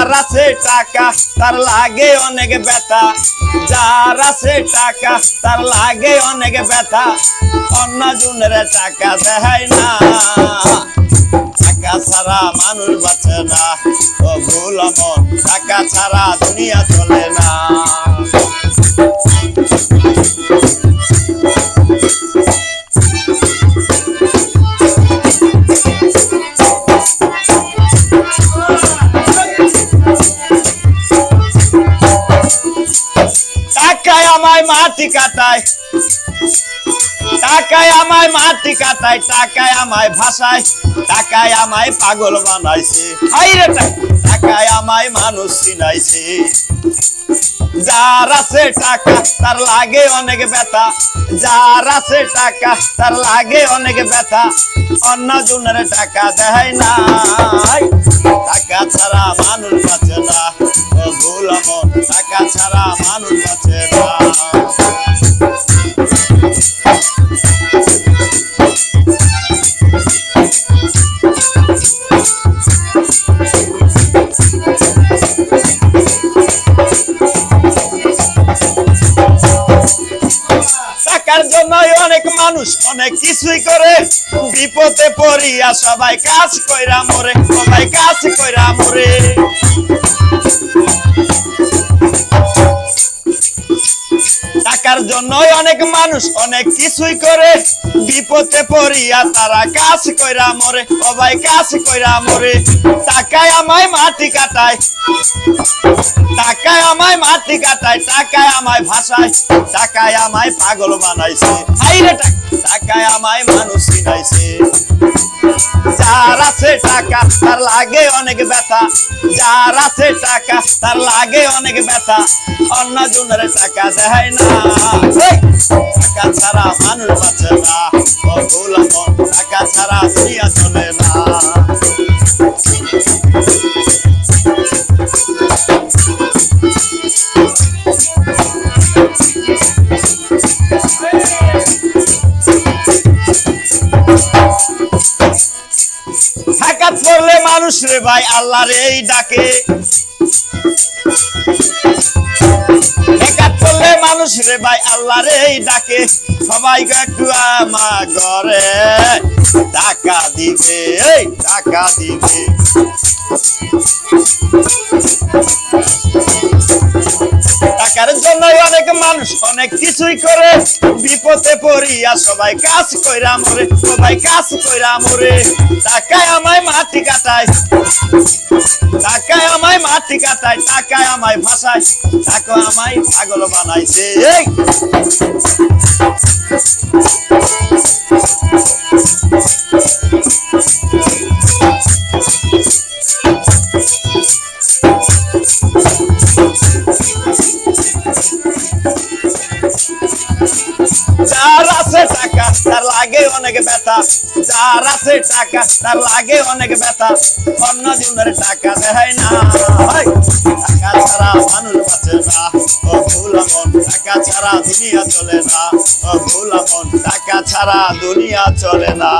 যার আছে টাকা, তার লাগে অনেক ব্যথা। যার আছে টাকা, তার লাগে অনেক ব্যথা। অন্য জনের টাকা দেয় না। টাকা ছাড়া মানুষ বাঁচে না। ও ভুল টাকা ছাড়া দুনিয়া চলে না। টাকায় আমায় মাটি কাটায়। টাকায় আমায় মাটি কাটায় টাকায় আমায় ভাষায় টাকায় আমায় পাগল বানাইছে। টাকা টাকায় আমায় মানুষ চিনাইছে। যার আছে টাকা, তার লাগে অনেক ব্যথা। যার আছে টাকা, তার লাগে অনেক ব্যথা। অন্য জনের টাকা দেয় নাই। টাকা ছাড়া মানুষ বাঁচে না। ভুল টাকা ছাড়া মানুষ বাঁচে না। অনেক মানুষ, অনেক কিছুই করে। বিপদে পড়িয়া সবাই কাজ কইরা মরে, সবাই কাজ কইরা মরে। টাকার জন্য অনেক মানুষ অনেক কিছুই করে। বিপদে পড়িয়া তারা কাজ কইরা মরে, সবাই কাজ কইরা মরে। টাকায় আমায় মাটি কাটায়, টাকায় আমায় মাটি কাটায়, টাকায় আমায় ভাষায় টাকায় আমায় পাগল বানাইছে। হাইরে টাকা। টাকায় আমায় মানুষ চিনাইছে যার আছে টাকা, তার লাগে অনেক ব্যথা। যার আছে টাকা, তার লাগে অনেক ব্যথা। অন্য জনের টাকা দেয় না। টাকা ছাড়া মানুষ বাঁচে না। টাকা ছাড়া দুনিয়া চলে না। থাকাত পড়লে মানুষ রে ভাই, আল্লাহর এই ডাকে। একাত করলে মানুষ রে ভাই, আল্লাহর এই ডাকে। সবাই একটু আমার ঘরে টাকা দিবে, এই টাকা দিবে। টাকার জন্য অনেক মানুষ অনেক কিছুই করে। বিপদে পড়িয়া সবাই কাজ কইরা মরে, সবাই কাজ কইরা মরে। টাকায় আমায় মাটি কাটায়, টাকায় আমায় মাটি কাটায়, টাকায় আমায় ভাষায় টাকা আমায় পাগল বানাইছে। আছে টাকা, তার লাগে অনেক ব্যথা। যার আছে টাকা, তার লাগে অনেক ব্যথা। অন্য জীবনের টাকা দেয় না। টাকা ছাড়া মানুষ বাঁচে না। ও ভুল মন টাকা ছাড়া দুনিয়া চলে না। ও ভুল মন টাকা ছাড়া দুনিয়া চলে না।